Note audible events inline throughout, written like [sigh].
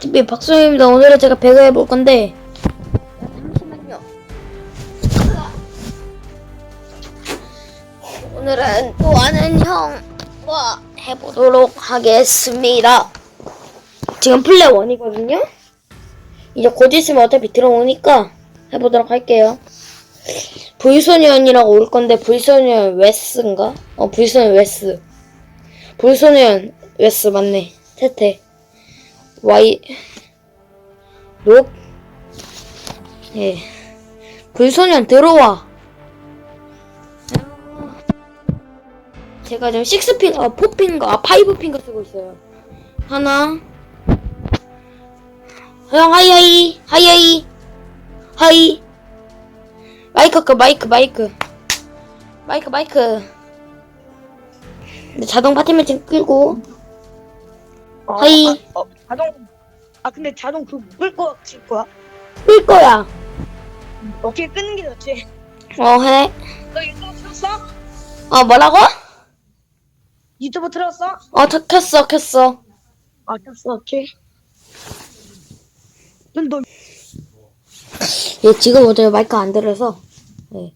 TV의 박수입니다. 오늘은 제가 배그 해볼 건데. 잠시만요. 오늘은 또 아는 형과 해보도록 하겠습니다. 지금 플레이 원이거든요. 이제 곧 있으면 어차피 들어오니까 해보도록 할게요. 불소년이라고 올 건데 불소년 웨스인가? 어 불소년 웨스. 불소년 웨스 맞네. 태태. 와이 녹 예. 불소년 들어와. 제가 지금 식스핑, 아, 포핑가, 아, 파이브핑가 쓰고 있어요. 하나. 형, 하이, 하이, 하이, 하이, 하이. 마이크 끄, 마이크, 마이크. 마이크, 마이크. 근데 자동 파티 매칭 끌고. 어, 하이. 아, 어, 자동. 아 근데 자동 그거 끌 거야, 칠 거야? 끌 거야. 어떻게 끄는 게 낫지? 어, 해. 너 유튜브 틀었어? 어, 뭐라고? 유튜브 틀었어? 어, 켰- 켰어, 켰어. 아 켰어, 오케이. 그럼 너얘 지금 어제 마이크 안 들어서. 예.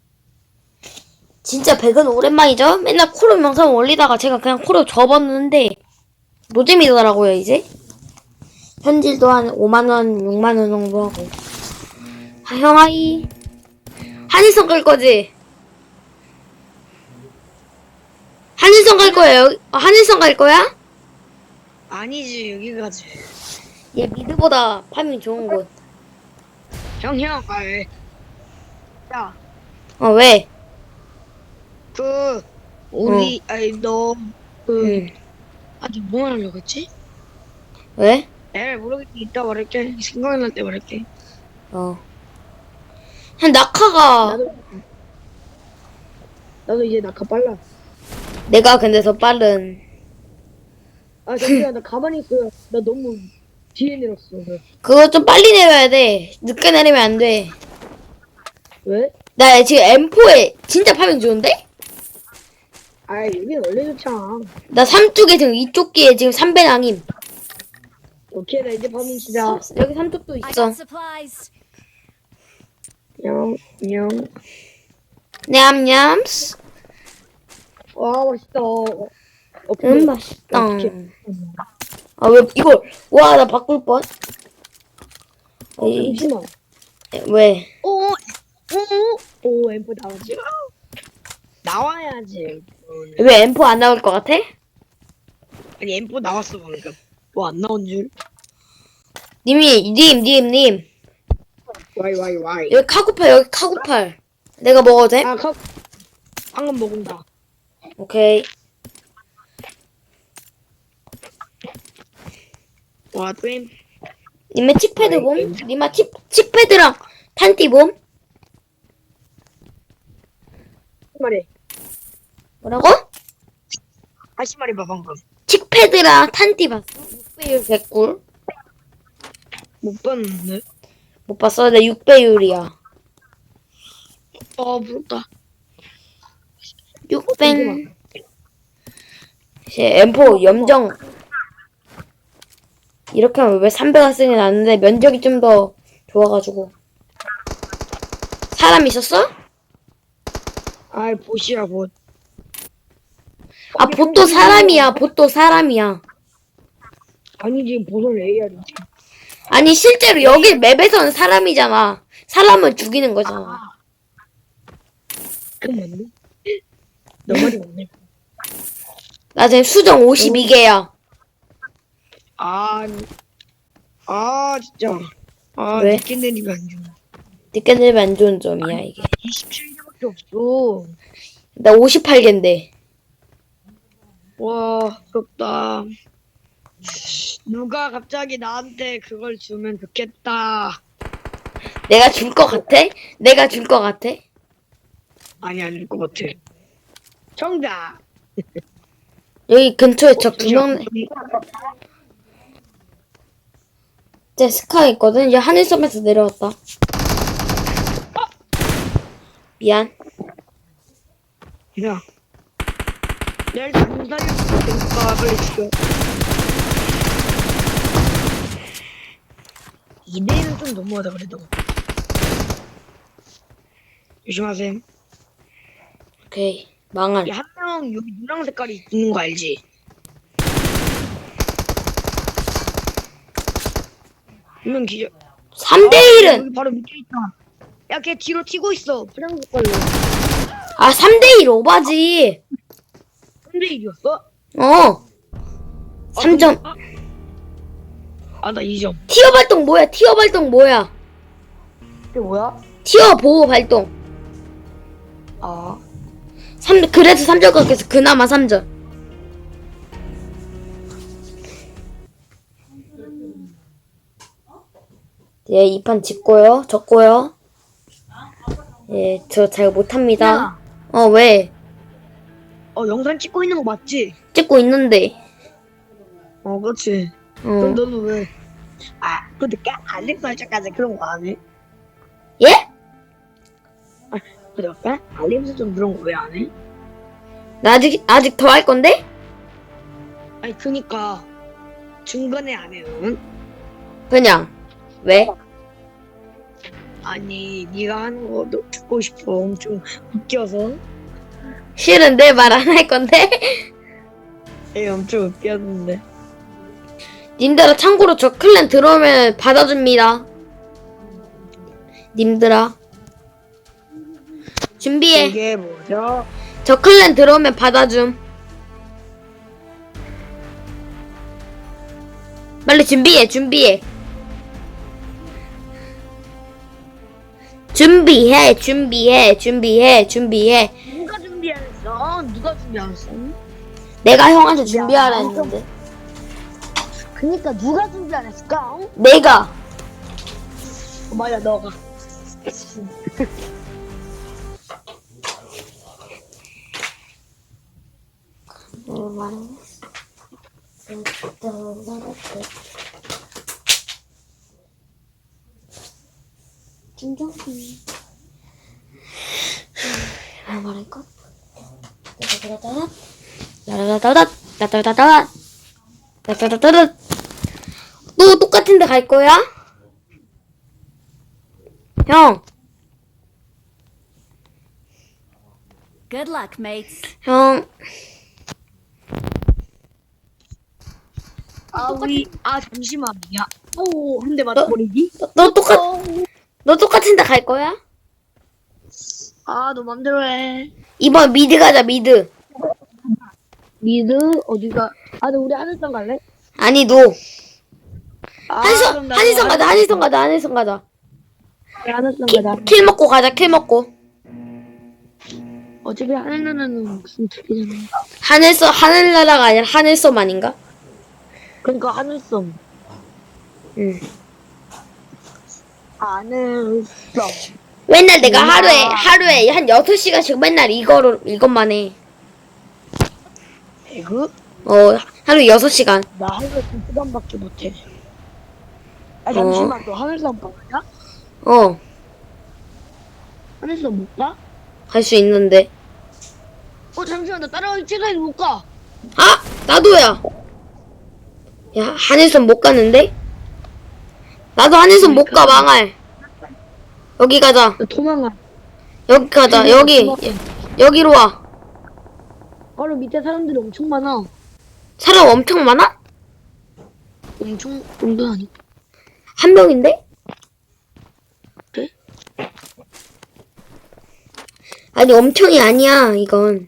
진짜 백은 오랜만이죠? 맨날 코로 영상 올리다가 제가 그냥 코로 접었는데 노잼이더라고요 이제. 현질도 한 5만원, 6만원 정도 하고. 아, 형아이. 한일성 갈 거지? 한일성 갈 여기? 어, 한일성 갈 거야? 아니지 여기 가지. 얘 미드보다 파밍 좋은 곳. 형 형, 아 왜? 야, 어, 왜? 그 우리 아니 너그 응. 아직 뭐 하려고 했지? 왜? 에 모르겠지 이따 말할게. 생각날 때 말할게. 어. 한 낙하가 나도 나도 이제 낙하 빨라. 내가 근데 더 빠른. 아 잠시만 나 가만히 있어. 나 너무 뒤에 내렸어. 그거 좀 빨리 내려야 돼. 늦게 내리면 안 돼. 왜? 나 지금 M4에 진짜 파밍 좋은데? 아 여기는 원래 좋잖아. 나 삼뚝에 지금 이쪽 귀에 지금 3배 낭임. 오케이 나 이제 밤인 시작. 여기 삼뚝도 I 있어. got supplies. 냠냠스. 와, 맛있다. 어, 음, 맛있다. 어떡해. 아, 왜, 이걸, 와, 나 바꿀 뻔. 어, 에이, 잠시만. 왜? 오, 오, 오, 앰프 나오지? 나와야지. 왜 M4 안 나올 것 같아? 아니, 앰프 나왔어, 방금. 뭐 안 나온 줄? 님이, 님, 님, 님. 와이, 와이, 와이. 여기 카구팔, 여기 카구팔. 내가 먹어도 돼? 아, 컵. 방금 먹은다. 오케이. 와, 또 앰프. 님의 칙패드 봄? 님아 칙, 칙패드랑 탄띠 봄? 말해. 뭐라고? 다시 말해봐, 방금. 칙패드랑 탄띠 봤어? 6배율 개꿀. 못 봤는데. 못 봤어? 내 6배율이야. 어, 부럽다. 6배. 이제 M4 염정. 이렇게 하면 왜 300가 쓰긴 나는데 면적이 좀 더 좋아가지고. 사람 있었어? 아이, 보시야, 보. 아, 보또 사람이야. 보또 사람이야. 아니지, 보선 AR이지. 아니, 실제로 여기 맵에서는 사람이잖아. 사람을 죽이는 거잖아. 그건 맞네. 너 말이 맞네. 나 지금 수정 52개야. 아, 아, 진짜. 아, 왜? 늦게 내리면 안 좋아. 늦게 내면 안 좋은 점이야, 이게. 27개밖에 없어. 나 58개인데. 와, 부럽다. 누가 갑자기 나한테 그걸 주면 좋겠다. 내가 줄 것 같아? 내가 줄 것 같아? 아니, 아닐 것 같아. 정답! 여기 근처에 저두 명, 제 스카 있거든? 얘 하늘섬에서 내려왔다. 미안. 야. 날 장사를 못하니까 빨리 죽여. 2대1은 좀 너무하다 그래도. 조심하세요. 오케이. 야, 한명 여기 노랑 색깔이 있는 거 알지? 한명 기절. 3대1은, 여기 바로 밑에 있다. 야, 걔 뒤로 튀고 있어. 파란 색깔로. 아, 3대1 오바지. 3대1이었어? 어. 3점. 아, 나 2점. 티어 발동 뭐야? 티어 발동 뭐야? 이게 뭐야? 티어 보호 발동. 아. 3, 그래서 3점 깎여서 그나마 3점. 예, 이 판 짓고요. 졌고요. 예, 저 잘 못합니다. 야, 어, 왜? 어, 영상 찍고 있는 거 맞지? 찍고 있는데. 어, 그렇지. 어. 그럼 너는 왜? 아, 근데 까 알림 설정까지 그런 거 안 해? 예? 근데 까 알림 설정 그런 거 왜 안 해? 나 아직, 아직 더 할 건데? 아니, 그니까 중간에 안 해요. 응? 그냥. 왜? 아니, 네가 하는 거도 듣고 싶어. 엄청 웃겨서. 싫은데 말 안 할 건데? 에 엄청 웃겼는데. 님들아, 참고로 저 클랜 들어오면 받아줍니다. 님들아. 준비해. 이게 뭐죠? 저 클랜 들어오면 받아줌. 빨리 준비해, 준비해. 준비해, 준비해, 준비해, 준비해. 누가 준비 안 했어? 누가 준비 안 했어? 내가 형한테 준비하라 했는데. 그니까 누가 준비 안 했을까? 어? 내가. 맞아, 너가. 뭐? 따다다다다. 따다다다다. 따다다다다. 따다다다다. 또 똑같은 데 갈 거야? 형, Good luck, mates. 형, 아, 우리, 아, 잠시만. 야, 오, 한 대 맞아버리기? 너, 너 똑같, 너 똑같은 데 갈 거야? 아, 너 맘대로 해. 이번 미드 가자, 미드. 미드, 어디가? 아, 너 우리 하늘산 갈래? 아니, 너. 아, 그럼 나도 한일성 가자, 한일성 가자, 한일성 가자. 그래, 하늘산 킬, 가자. 킬 먹고 가자, 킬 먹고. 어차피 하늘나라는 무슨 틀리잖아. 하늘섬, 하늘나라가 아니라 하늘섬 아닌가? 그러니까 하늘섬. 응. 하늘섬. 맨날 내가 우와. 하루에, 하루에 한 6시간씩 맨날 이거로, 이것만 해. 배그? 어, 하루 6시간. 나 하루에 두 시간밖에 못해. 아, 잠시만, 너 하늘섬 가냐? 어, 하늘섬 못 가? 갈 수 있는데. 어, 잠시만, 나 따라가기 최선이 못 가. 아! 나도야! 야, 하늘섬 못 가는데? 나도 하늘섬 못 가, 망할. 여기 가자. 나 도망가. 여기 가자. 여기. 여기로 와. 바로 밑에 사람들이 엄청 많아. 사람 엄청 많아? 엄청, 은근 아니. 한 명인데? 그래? 아니, 엄청이 아니야, 이건.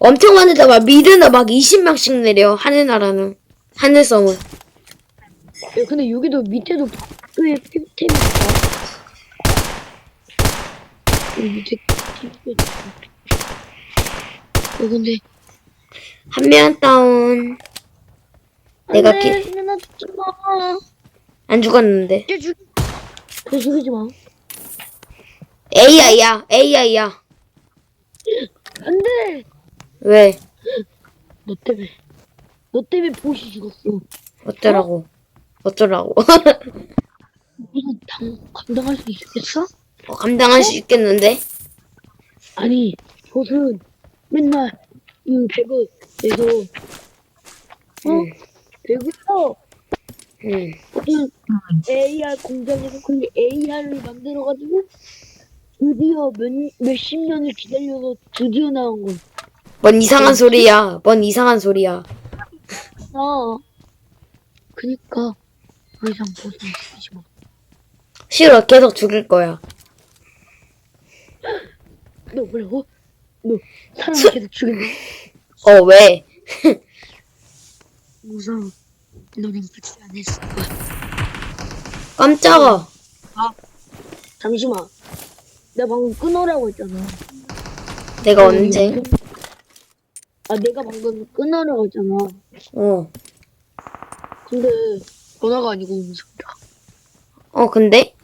엄청 많은데 막 미드는 막 20명씩 내려, 하늘나라는. 하늘섬은. 야, 근데 여기도 밑에도 박스에 템이 있다. 여기 밑에 템이 있다. 야, 근데. 한 명 다운. 내가 안 돼, 기- 마. 안 죽었는데. 야, 죽. 그래, 죽이지 마. AI야, AI야. 안 돼! 왜? 너 때문에. 너 때문에 보시 죽었어. 어쩌라고. 어쩌라고. 이거 당, 감당할 수 있겠어? 어, 감당할 수 있겠는데? 아니, 보스는 맨날 이 배그에서 어? 응. 배그에서 응. 어떤 AR 공장에서 그 AR을 만들어가지고 드디어 몇, 몇십 년을 기다려서 드디어 나온 거. 뭔 이상한 소리야. 뭔 이상한 소리야. 아, 그니까 더 이상 보상 주지 마. 싫어. 계속 죽일 거야. 너 뭐라고? 너 사람 수- 계속 죽인다. 어, 왜? 무서워. 너는 그치 안 했을 거야. 깜짝아. 잠시만. 내가 방금 끊어라고 했잖아. 내가 언제? 아, 내가 방금 끊어라고 했잖아. 어. 근데 전화가 아니고 음성이야. 어, 근데?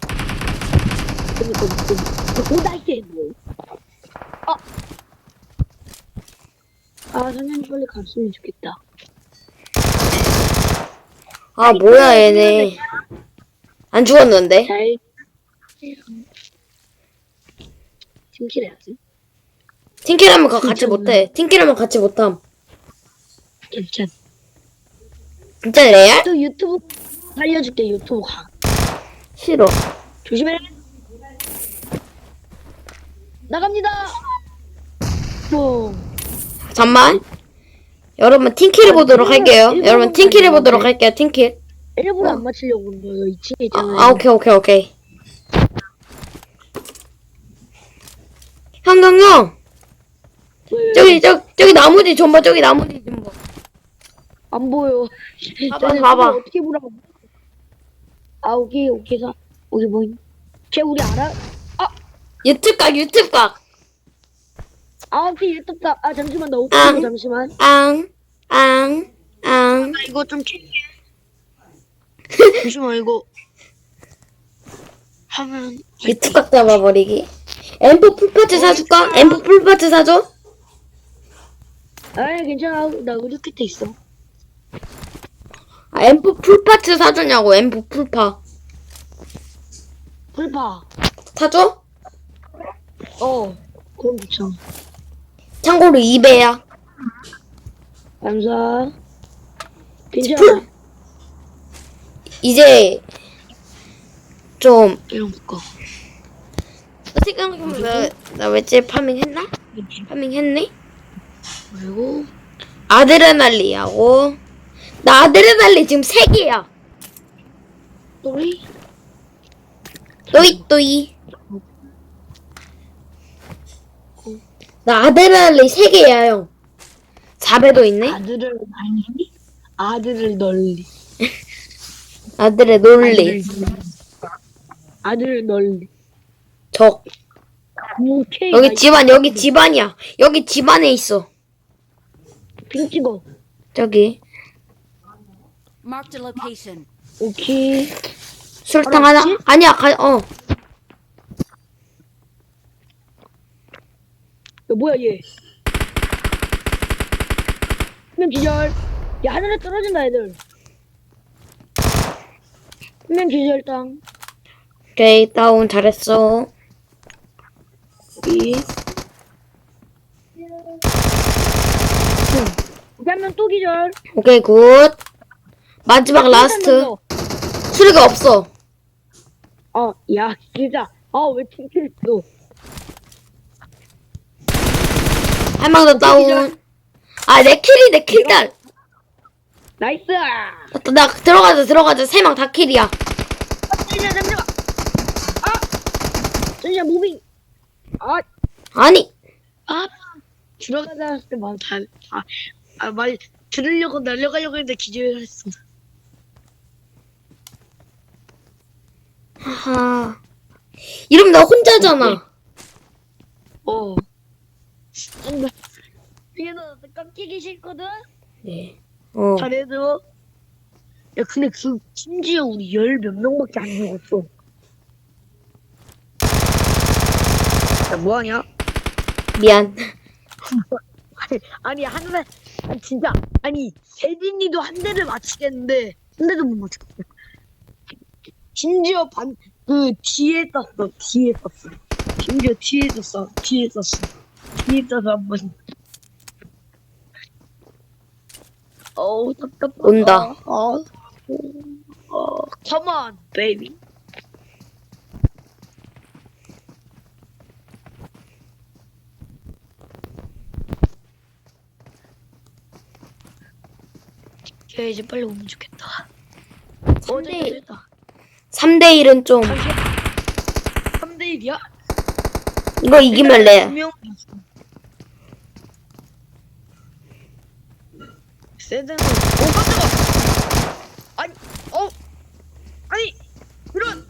그러니까 무슨 오다이게 뭐. 아. 아, 선생님 빨리 갔으면 좋겠다. 아, 뭐야, 얘네. 안 죽었는데? 잘. 팀킬 해야지. 팀킬하면 그거 같이 못해. 팀킬하면 같이 못함. 괜찮. 진짜 레알? 또 유튜브 살려줄게 유튜브 가. 싫어. 조심해. 나갑니다. 뽕. 잠만. 여러분, 팀킬 해보도록 할게요. 여러분, 팀킬 해보도록 할게요, 팀킬. 일부러 안 맞추려고 그런 거예요. 2층에 아, 있잖아요. 아, 오케이, 오케이, 오케이. 형, 형, 형! 왜, 왜, 저기, 저, 저기 나무 뒤좀 봐, 저기 나무 뒤좀 봐. 안 보여. 봐봐, 쟤네 봐봐. 어떻게 보라고? 아 오케이 오케이 사 오케이 뭐임? 쟤 우리 알아? 유튜브 각, 유튜브 각! 아 오케이 유튜브 아 잠시만 나 아. 오케이 잠시만. 앙, 앙, 앙. 나 이거 좀 킬게. [laughs] 잠시만 이거 하면 유튜브 각 잡아버리기. 엠프 풀파츠 사줄까? 엠프 풀파츠 사줘? 아 괜찮아 나 의류 키트 있어. 아, 엠프 풀파츠 사주냐고, 엠프 풀파. 불파. 사줘? 어 그럼 좋죠. 참고로 2배야. 감사. 괜찮아. 풀- 이제, 좀, 이런 거. 생각해보면, 나 왠지 파밍 했나? 파밍 했네? 그리고 아드레날리하고, 나 아드레날리 지금 3개야. 또리 또이, 또이. 나 아드레날리 3개야, 형. 4배도 있네? 아들을 많이 아들을 널리. [laughs] 아드레 놀리. 아들을 널리. 적. 오케이. 여기 집안, 여기 집안이야. 여기 집안에 있어. 핑 찍어. 저기. Marked a location. 오케이. 술탕 하나? 아니야, 가, 어. 야, 뭐야, 얘. 한명 기절. 야, 하늘에 떨어진다, 애들. 한명 기절, 땅. 오케이, 다운, 잘했어. 이. 한명 또 기절. 오케이, 굿. 마지막 라스트. 또 수리가 없어. 어, 야, 진짜. 아, 왜 튕겼어? 더 다운. 아, 내 킬이 내 킬달. 나이스! 맞다, 나 들어가자, 들어가자. 세 명 다 킬이야. 잠시만, 잠시만. 아! 잠시만, 무빙. 아, 아니, 아! 들어가자 했을 때 마음 다, 아, 아, 말, 들으려고 날려가려고 했는데 기절했어. 하하. 이러면 나 혼자잖아. 어. 그래도 깜찍이 싫거든? 네. 어. 잘해줘. 야, 근데 그, 심지어 우리 열 몇 명밖에 안 죽었어. 야, 뭐하냐? 미안. 아니, 아니, 한 대, 아니, 진짜, 아니, 세진이도 한 대를 맞히겠는데, 한 대도 못 맞췄어. 심지어 반, 그, 뒤에 떴어, 뒤에 떴어. 심지어 뒤에 떴어, 뒤에 떴어. 한 번. 어우, 답답하다. 온다. 어, Come on, baby. 야 이제 빨리 오면 좋겠다. 어, 삼대- 됐다, 됐다. 3대 1은 좀 잠시만. 3대 1이야? 이거 이기면 레. 두명 세드는 오 깜짝아. 아니 어 아니 이런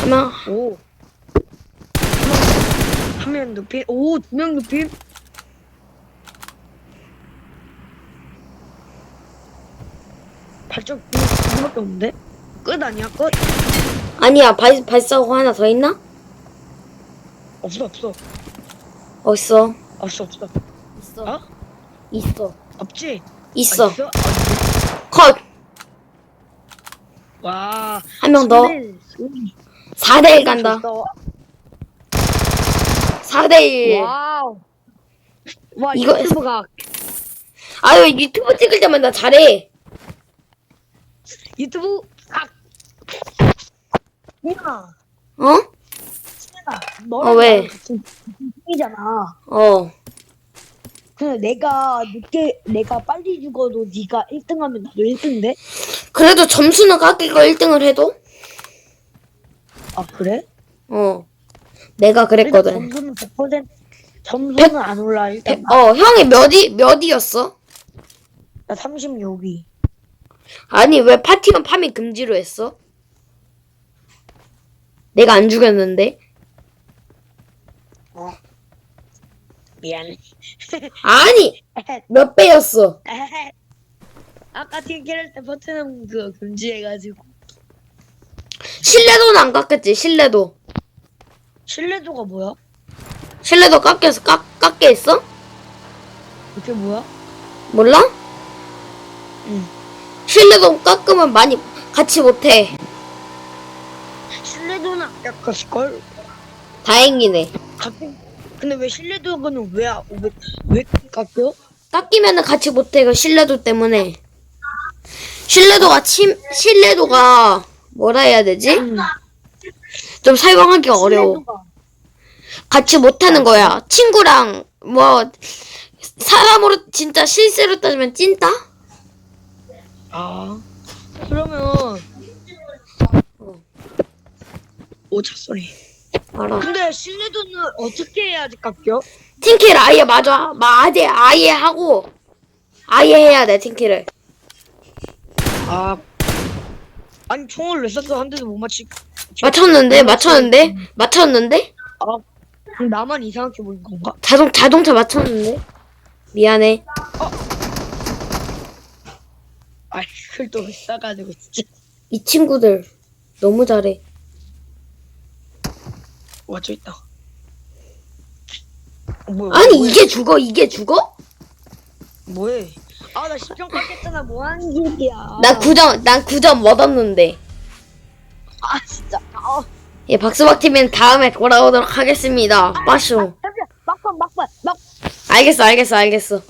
하나 오. 한명 높이 오두 명 높이 발적 이거밖에 없는데 끝 아니야 끝 아니야 발 발사고 하나 더 있나? 없어 없어 없어. 없어 없어 있어. 어 있어. 없지 있어. 아, 있어? 아, 컷. 와 한 명 더. 소리, 소리. 4대 1 간다. 좋다. 4대 1. 와우. 와 이거- 유튜브가 아유 유튜브 찍을 때만 나 잘해. 유튜브 아. 야, 어? 너랑 어, 왜? 나랑 이잖아. 어. 근데 내가 늦게 내가 빨리 죽어도 네가 1등하면 나도 1등인데? 그래도 점수는 깎이고 1등을 해도? 아 그래? 어. 내가 그랬거든. 점수는 100% 점수는 안 올라 일단. 어, 형이 몇이 몇이었어? 나 36위. 아니 왜 파티만 파밍 금지로 했어? 내가 안 죽였는데. 어. 미안해. [laughs] 아니 몇 배였어? [laughs] 아까 팀킬할 때 버튼 그 금지해가지고 신뢰도는 안 깎였지. 신뢰도. 신뢰도가 뭐야? 신뢰도 깎여서 깎 깎게 했어? 그게 뭐야? 몰라? 응. 신뢰도 깎으면 많이 같이 못해. 신뢰도는 안 깎았을걸? 다행이네. 갑자기 근데 왜 신뢰도는 왜, 아- 왜, 왜 깎여? 깎이면은 같이 못해. 그 신뢰도 때문에. 신뢰도가 침 신뢰도가 뭐라 해야 되지? 좀 설명하기가 어려워. 같이 못하는 거야. 친구랑 뭐 사람으로 진짜 실세로 따지면 찐따? 아 그러면 오 잣소리 알아. 근데 신뢰도는 어떻게 해야지 깎여? 팀킬 아예 맞아. 맞아. 아예 하고 아예 해야 돼 팀킬을. 아 아니 총을 왜 쐈어 한 대도 못 맞히 맞췄는데 맞췄는데 맞췄는데 아 그럼 나만 이상하게 보인 건가? 자동 자동차 맞췄는데 미안해. 아 그걸 또왜 싸가지고 진짜 이 친구들 너무 잘해. 와저 있다 어, 뭐야, 아니 뭐해? 이게 죽어 이게 죽어? 뭐해 아 나 10점 깎였잖아 뭐하는 얘기야 나 9점 난 9점 얻었는데. 아 진짜 아 예 박수박 팀은 다음에 돌아오도록 하겠습니다. 빠쇼. 잠시만 막판 막판 막 알겠어 알겠어 알겠어.